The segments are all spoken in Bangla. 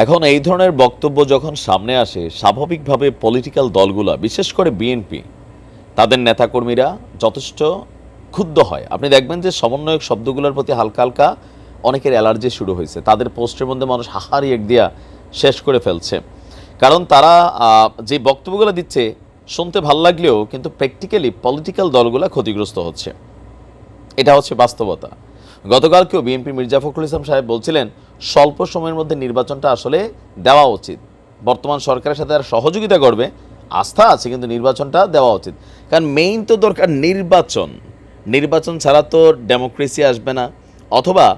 এখন এই ধরনের বক্তব্য যখন সামনে আসে, স্বাভাবিকভাবে পলিটিক্যাল দলগুলো, বিশেষ করে বিএনপি তাদের নেতাকর্মীরা যথেষ্ট ক্ষুব্ধ হয়। আপনি দেখবেন যে সমন্বয়ক শব্দগুলোর প্রতি হালকা হালকা অনেকের অ্যালার্জি শুরু হয়েছে। তাদের পোস্টের মধ্যে মানুষ হাহারি এক দিয়া শেষ করে ফেলছে। কারণ তারা যে বক্তব্যগুলো দিচ্ছে, শুনতে ভালো লাগলেও কিন্তু প্র্যাকটিক্যালি পলিটিক্যাল দলগুলো ক্ষতিগ্রস্ত হচ্ছে। এটা হচ্ছে বাস্তবতা। গতকালকেও বিএনপি মির্জা ফখরুল ইসলাম সাহেব বলছিলেন, স্বল্প সময়ের মধ্যে নির্বাচনটা আসলে দেওয়া উচিত। বর্তমান সরকারের সাথে আর সহযোগিতা করবে, আস্থা আছে কিন্তু নির্বাচনটা দেওয়া উচিত। কারণ মেইন তো দরকার নির্বাচন। নির্বাচন ছাড়া তো ডেমোক্রেসি আসবে না। অথবা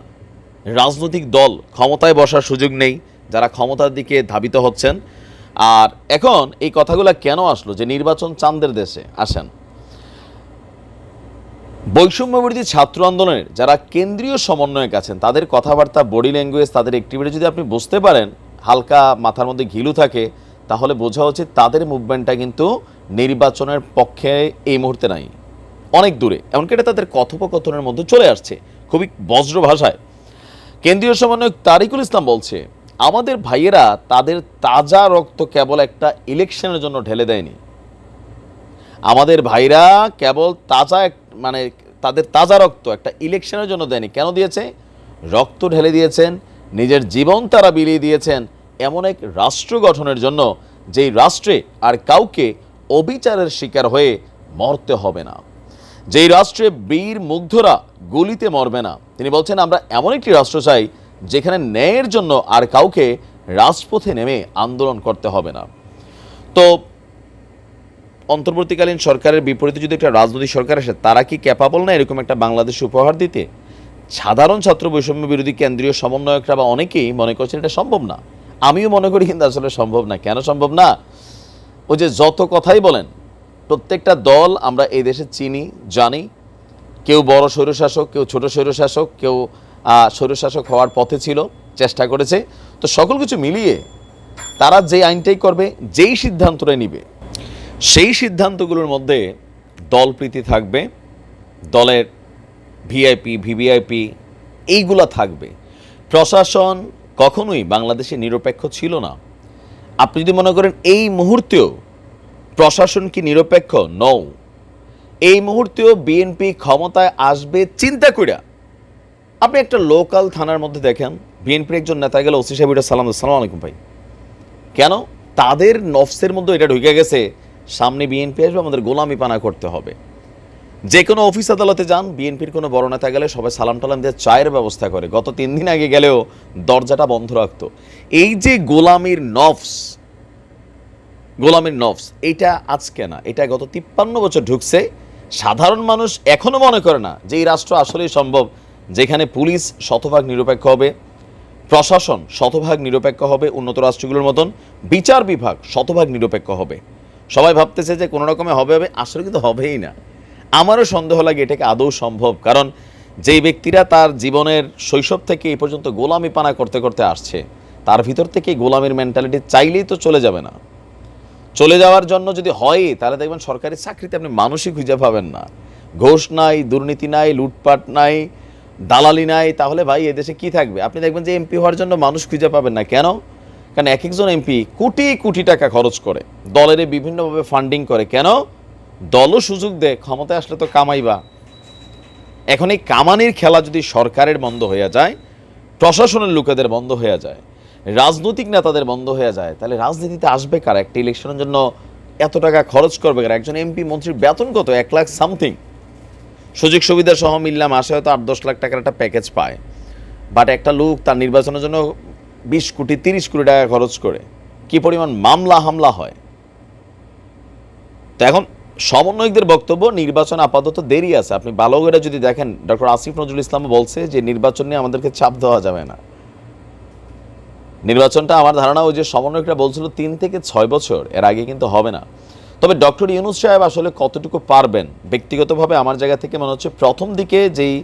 রাজনৈতিক দল ক্ষমতায় বসার সুযোগ নেই, যারা ক্ষমতার দিকে ধাবিত হচ্ছেন। আর এখন এই কথাগুলো কেন আসলো যে নির্বাচন চাঁদের দেশে? আসেন। বৈষম্যবিরোধী ছাত্র আন্দোলনের যারা কেন্দ্রীয় সমন্বয়ক আছেন, তাদের কথাবার্তা, বডি ল্যাঙ্গুয়েজ, তাদের অ্যাক্টিভিটি যদি আপনি বুঝতে পারেন, হালকা মাথার মধ্যে ঘিলু থাকে, তাহলে বোঝা উচিত তাদের মুভমেন্টটা কিন্তু নির্বাচনের পক্ষে এই মুহূর্তে নাই। অনেক দূরে, এমনকি এটা তাদের কথোপকথনের মধ্যে চলে আসছে, খুবই বজ্র ভাষায়। কেন্দ্রীয় সমন্বয়ক তারিকুল ইসলাম বলছে, আমাদের ভাইয়েরা তাদের তাজা রক্ত কেবল একটা ইলেকশনের জন্য ঢেলে দেয়নি। আমাদের ভাইরা কেবল তাজা মানে তাদের তাজা রক্ত একটা ইলেকশনের জন্য দেয়নি। কেন দিয়েছে? রক্ত ঢেলে দিয়েছেন, নিজের জীবন তারা বিলিয়ে দিয়েছেন এমন এক রাষ্ট্র গঠনের জন্য, যেই রাষ্ট্রে আর কাউকে অবিচারের শিকার হয়ে মরতে হবে না। যেই রাষ্ট্রে বীর মুগ্ধরা গুলিতে মরবে না। তিনি বলছেন, আমরা এমন একটি রাষ্ট্র চাই, যেখানে ন্যায়ের জন্য আর কাউকে রাজপথে নেমে আন্দোলন করতে হবে না। তো অন্তর্বর্তীকালীন সরকারের বিপরীতে যদি একটা রাজনৈতিক সরকার আসে, তারা কি ক্যাপাবল না এরকম একটা বাংলাদেশ উপহার দিতে? সাধারণ ছাত্র বৈষম্য বিরোধী কেন্দ্রীয় সমন্বয়করা বা অনেকেই মনে করছেন এটা সম্ভব না। আমিও মনে করি কিন্তু আসলে সম্ভব না। কেন সম্ভব না? ওই যে যত কথাই বলেন, প্রত্যেকটা দল আমরা এই দেশে চিনি, জানি। কেউ বড় স্বৈরশাসক, কেউ ছোট স্বৈরশাসক, কেউ স্বৈরশাসক হওয়ার পথে ছিল, চেষ্টা করেছে। তো সকল কিছু মিলিয়ে তারা যে আইনটাই করবে, যেই সিদ্ধান্তটা নিবে সেই সিদ্ধান্তগুলোর মধ্যে দলপ্রীতি থাকবে, দলের ভিআইপি, ভিভিআইপি, এইগুলা থাকবে। প্রশাসন কখনোই বাংলাদেশে নিরপেক্ষ ছিল না। আপনি যদি মনে করেন এই মুহূর্তেও প্রশাসন কি নিরপেক্ষ? নও এই মুহূর্তেও বিএনপি ক্ষমতায় আসবে চিন্তা করিয়া আপনি একটা লোকাল থানার মধ্যে দেখেন বিএনপির একজন নেতা গেল, ওসি সাহেব সালাম সালাম আলাইকুম ভাই। কেন? তাদের নফসের মধ্যে এটা ঢুকে গেছে। সামনে বিএনপি আসবে, আমাদের গোলামি পানা করতে হবে। যে কোনো অফিস আদালতে যান বিএনপির কোনো বড় নেতা গেলে সবাই সালাম টালাম দিয়ে চায়ের ব্যবস্থা করে। গত তিন দিন আগে গেলেও দরজাটা বন্ধ রাখতো। এই যে গোলামির নফস গোলামির নফস, এটা আজকে না, এটা গত তিপ্পান্ন বছর ঢুকছে। সাধারণ মানুষ এখনও মনে করে না যে এই রাষ্ট্র আসলেই সম্ভব, যেখানে পুলিশ শতভাগ নিরপেক্ষ হবে, প্রশাসন শতভাগ নিরপেক্ষ হবে, উন্নত রাষ্ট্রগুলোর মতন, বিচার বিভাগ শতভাগ নিরপেক্ষ হবে। সবাই ভাবতেছে যে কোনো রকমে হবে হবে, আসলে কিন্তু হবেই না। আমারও সন্দেহ লাগে এটাকে আদৌ সম্ভব, কারণ যেই ব্যক্তিরা তার জীবনের শৈশব থেকে এই পর্যন্ত গোলামি পানা করতে করতে আসছে, তার ভিতর থেকে গোলামির মেন্টালিটি চাইলেই তো চলে যাবে না। চলে যাওয়ার জন্য যদি হয়, তাহলে দেখবেন সরকারি চাকরিতে আপনি মানুষই খুঁজে পাবেন না। ঘোষ নাই, দুর্নীতি নাই, লুটপাট নাই, দালালি নাই, তাহলে ভাই এদেশে কি থাকবে? আপনি দেখবেন যে এমপি হওয়ার জন্য মানুষ খুঁজে পাবেন না। কেন? কারণ এক একজন এমপি কোটি কোটি টাকা খরচ করে। দলের বিভিন্নভাবে ফান্ডিং করে। কেন? দলও সুযোগ দেয়, ক্ষমতায় আসলে তো কামাইবা এখন এই কামানির খেলা যদি সরকারের বন্ধ হয়ে যায়, প্রশাসনের লোকেদের বন্ধ হয়ে যায়, রাজনৈতিক নেতাদের বন্ধ হয়ে যায়, তাহলে রাজনীতিতে আসবে কারা? একটা ইলেকশনের জন্য এত টাকা খরচ করবে কার? একজন এমপি মন্ত্রীর বেতন কত? এক লাখ সামথিং সুযোগ সুবিধা সহ মিললাম, আসে হয়তো আট দশ লাখ টাকার একটা প্যাকেজ পায়। বাট একটা লোক তার নির্বাচনের জন্য বিশ কোটি, তিরিশ কোটি টাকা খরচ করে কি পরিমাণ মামলা হামলা হয়? তো এখন সমন্বয়কদের বক্তব্য, নির্বাচন আপাতত দেরি আছে। আপনি ভালো করে যদি দেখেন, ডক্টর আসিফ নজরুল ইসলাম বলছে যে নির্বাচন নিয়ে আমাদেরকে চাপ দেওয়া যাবে না। নির্বাচনটা আমার ধারণা ওই যে সমন্বয়করা বলছিল তিন থেকে ছয় বছর, এর আগে কিন্তু হবে না। তবে ডক্টর ইউনুস সাহেব আসলে কতটুকু পারবেন? ব্যক্তিগতভাবে আমার জায়গা থেকে মনে হচ্ছে প্রথম দিকে যেই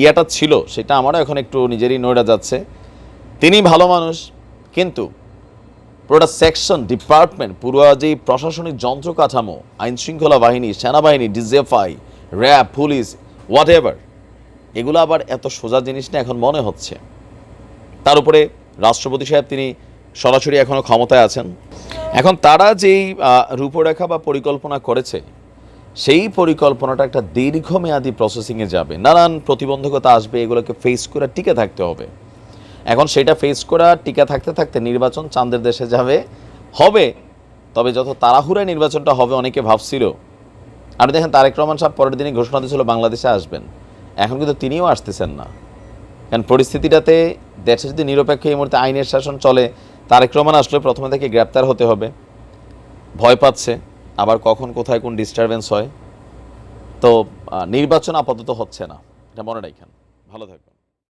ইয়াটা ছিল, সেটা আমারও এখন একটু নিজেরই নড়ে যাচ্ছে। তিনি ভালো মানুষ, কিন্তু পুরোটা সেকশন ডিপার্টমেন্ট পুরো যে প্রশাসনিক যন্ত্র কাঠামো আইন শৃঙ্খলা বাহিনী, সেনাবাহিনী DGFI RAB, police whatever এগুলো আবার এত সোজা জিনিস না এখন মনে হচ্ছে। তার উপরে রাষ্ট্রপতি সাহেব তিনি সরাসরি এখনও ক্ষমতায় আছেন। এখন তারা যেই রূপরেখা বা পরিকল্পনা করেছে, সেই পরিকল্পনাটা একটা দীর্ঘমেয়াদী প্রসেসিংয়ে যাবে। নানান প্রতিবন্ধকতা আসবে, এগুলোকে ফেস করে টিকে থাকতে হবে। এখন সেটা ফেস করা, টিকা থাকতে থাকতে নির্বাচন চাঁদের দেশে যাবে। হবে, তবে যত তাড়াহুড়ায় নির্বাচনটা হবে অনেকে ভাবছিল। আপনি দেখেন, তারেক রহমান সাহেব পরের দিনই ঘোষণা দিয়েছিল বাংলাদেশে আসবেন। এখন কিন্তু তিনিও আসতেছেন না। কারণ পরিস্থিতিটাতে দেশে যদি নিরপেক্ষ এই মুহূর্তে আইনের শাসন চলে, তারেক রহমান আসলে প্রথমে থেকে গ্রেপ্তার হতে হবে। ভয় পাচ্ছে, আবার কখন, কোথায়, কোন ডিস্টারবেন্স হয়। তো নির্বাচন আপাতত হচ্ছে না। এটা মনে রাখেন। ভালো থাকবেন।